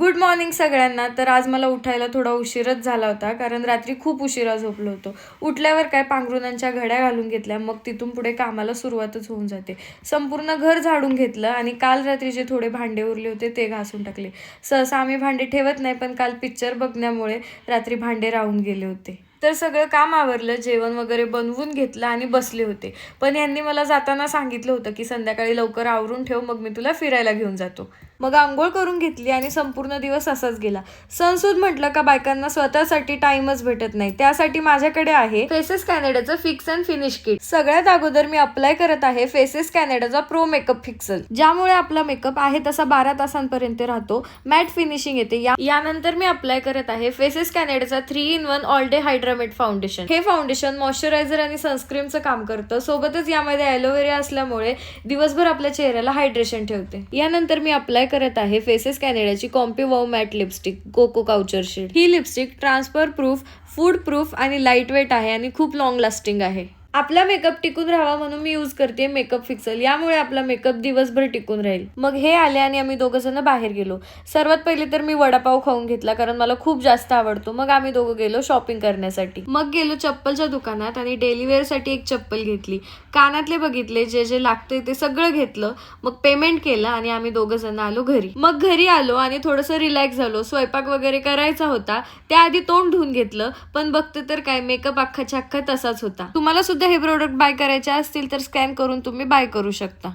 Good morning सगळ्यांना. तर आज मला उठायला थोडा उशीरच झाला होता कारण रात्री खूप उशिरा झोपलो होतो. उठल्यावर काय पांघरुणांच्या घड्या घालून घेतल्या मग तिथून पुढे कामाला सुरुवातच होऊन जाते. संपूर्ण घर झाडून घेतलं आणि काल रात्री जे थोडे भांडे उरले होते ते घासून टाकले. सहसा आम्ही भांडे ठेवत नाही पण काल पिक्चर बघण्यामुळे रात्री भांडे राहून गेले होते. तर सगळं काम आवरलं जेवण वगैरे बनवून घेतलं आणि बसले होते. पण यांनी मला जाताना सांगितलं होतं की संध्याकाळी लवकर आवरून ठेव मग मी तुला फिरायला घेऊन जातो. मग आंघोळ करून घेतली आणि संपूर्ण दिवस असाच गेला. सणसूद म्हटलं का बायकांना स्वतःसाठी टाइमच भेटत नाही. त्यासाठी माझ्याकडे आहे फेसेस कॅनेडाचं फिक्स अँड फिनिश किट. सगळ्यात अगोदर मी अप्लाय करत आहे फेसेस कॅनेडाचा प्रो मेकअप फिक्सल ज्यामुळे आपला मेकअप आहे तसा बारा तासांपर्यंत राहतो. मॅट फिनिशिंग येते. या- यानंतर मी अप्लाय करत आहे faces कॅनेडाचा three in one all day hydramatte foundation हे फाउंडेशन मॉइश्चरायझर आणि सनस्क्रीमचं काम करतं. सोबतच यामध्ये ॲलोवेरा असल्यामुळे दिवसभर आपल्या चेहऱ्याला हायड्रेशन ठेवते. यानंतर मी अप्लाय करत आहे? Faces कॅनेडाची comfy warm matte lipstick coco couture shade ही lipstick transfer proof food proof आणि लाइट वेट आहे आणि खूप लॉंग लास्टिंग आहे. आपला मेकअप टिकून राहावा म्हणून मी यूज करते मेकअप फिक्सल यामुळे आपला मेकअप दिवसभर टिकून राहील. मग हे आले आणि आम्ही दोघं जण बाहेर गेलो. सर्वात पहिले तर मी वडापाव खाऊन घेतला कारण मला खूप जास्त आवडतो. मग आम्ही दोघं गेलो शॉपिंग करण्यासाठी. मग गेलो चप्पलच्या दुकानात आणि डेली साठी एक चप्पल घेतली. कानातले बघितले जे जे लागते ते सगळं घेतलं. मग पेमेंट केलं आणि आम्ही दोघं जण आलो घरी. मग घरी आलो आणि थोडंसं रिलॅक्स झालो. स्वयंपाक वगैरे करायचा होता. त्याआधी तोंड धुवून घेतलं पण बघते तर काय मेकअप अख्खाच्या अख्खा तसाच होता. तुम्हाला सुद्धा हे प्रोडक्ट बाय करायचे असतील तर स्कॅन करून तुम्ही बाय करू शकता.